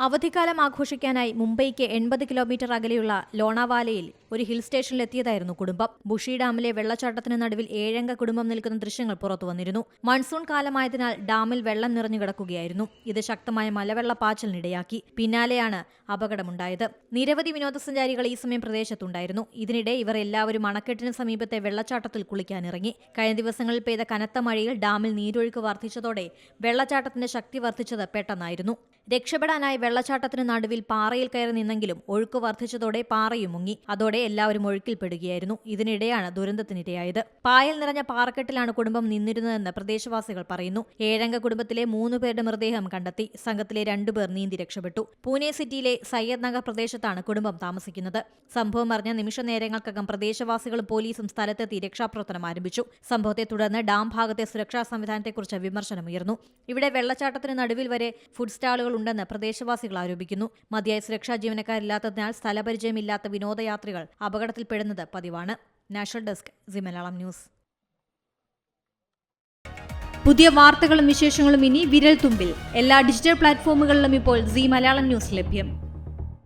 അവധിക്കാലം ആഘോഷിക്കാനായി മുംബൈക്ക് എൺപത് കിലോമീറ്റർ അകലെയുള്ള ലോണാവാലയിൽ ഒരു ഹിൽ സ്റ്റേഷനിലെത്തിയതായിരുന്നു കുടുംബം. ബുഷി ഡാമിലെ വെള്ളച്ചാട്ടത്തിന് നടുവിൽ ഏഴംഗ കുടുംബം നിൽക്കുന്ന ദൃശ്യങ്ങൾ പുറത്തു വന്നിരുന്നു. മൺസൂൺ കാലമായതിനാൽ ഡാമിൽ വെള്ളം നിറഞ്ഞു കിടക്കുകയായിരുന്നു. ഇത് ശക്തമായ മലവെള്ളപ്പാച്ചിലിനിടയാക്കി പിന്നാലെയാണ് അപകടമുണ്ടായത്. നിരവധി വിനോദസഞ്ചാരികൾ ഈ സമയം പ്രദേശത്തുണ്ടായിരുന്നു. ഇതിനിടെ ഇവർ എല്ലാവരും അണക്കെട്ടിന് സമീപത്തെ വെള്ളച്ചാട്ടത്തിൽ കുളിക്കാനിറങ്ങി. കഴിഞ്ഞ ദിവസങ്ങളിൽ പെയ്ത കനത്ത മഴയിൽ ഡാമിൽ നീരൊഴുക്ക് വർദ്ധിച്ചതോടെ വെള്ളച്ചാട്ടത്തിന്റെ ശക്തി വർദ്ധിച്ചത് പെട്ടെന്നായിരുന്നു. രക്ഷപ്പെടാനായി വെള്ളച്ചാട്ടത്തിന് നടുവിൽ പാറയിൽ കയറി നിന്നെങ്കിലും ഒഴുക്ക് വർദ്ധിച്ചതോടെ പാറയും മുങ്ങി. അതോടെ എല്ലാവരും ഒഴുക്കിൽപ്പെടുകയായിരുന്നു. ഇതിനിടെയാണ് ദുരന്തത്തിനിരയായത്. പായൽ നിറഞ്ഞ പാറക്കെട്ടിലാണ് കുടുംബം നിന്നിരുന്നതെന്ന് പ്രദേശവാസികൾ പറയുന്നു. ഏഴംഗ കുടുംബത്തിലെ മൂന്ന് പേരുടെ മൃതദേഹം കണ്ടെത്തി. സംഘത്തിലെ രണ്ടുപേർ നീന്തി രക്ഷപ്പെട്ടു. പൂനെ സിറ്റിയിലെ സയ്യദ് നഗർ പ്രദേശത്താണ് കുടുംബം താമസിക്കുന്നത്. സംഭവം അറിഞ്ഞ നിമിഷ നേരങ്ങൾക്കകം പ്രദേശവാസികളും പോലീസും സ്ഥലത്തെത്തി രക്ഷാപ്രവർത്തനം ആരംഭിച്ചു. സംഭവത്തെ തുടർന്ന് ഡാം ഭാഗത്തെ സുരക്ഷാ സംവിധാനത്തെക്കുറിച്ച് വിമർശനമുയർന്നു. ഇവിടെ വെള്ളച്ചാട്ടത്തിന് നടുവിൽ വരെ ഫുഡ് സ്റ്റാളുകൾ ഉണ്ടെന്ന് പ്രദേശവാസികൾ ആരോപിക്കുന്നു. മതിയായ സുരക്ഷാ ജീവനക്കാരില്ലാത്തതിനാൽ സ്ഥലപരിചയമില്ലാത്ത വിനോദയാത്രികൾ അപകടത്തിൽപ്പെടുന്നത് പതിവാണ്. National desk C Malayalam news. പുതിയ വാർത്തകളും വിശേഷങ്ങളും ഇനി വിരൽ തുമ്പിൽ എല്ലാ ഡിജിറ്റൽ പ്ലാറ്റ്ഫോമുകളിലും ഇപ്പോൾ സി മലയാളം ന്യൂസ് ലഭ്യം.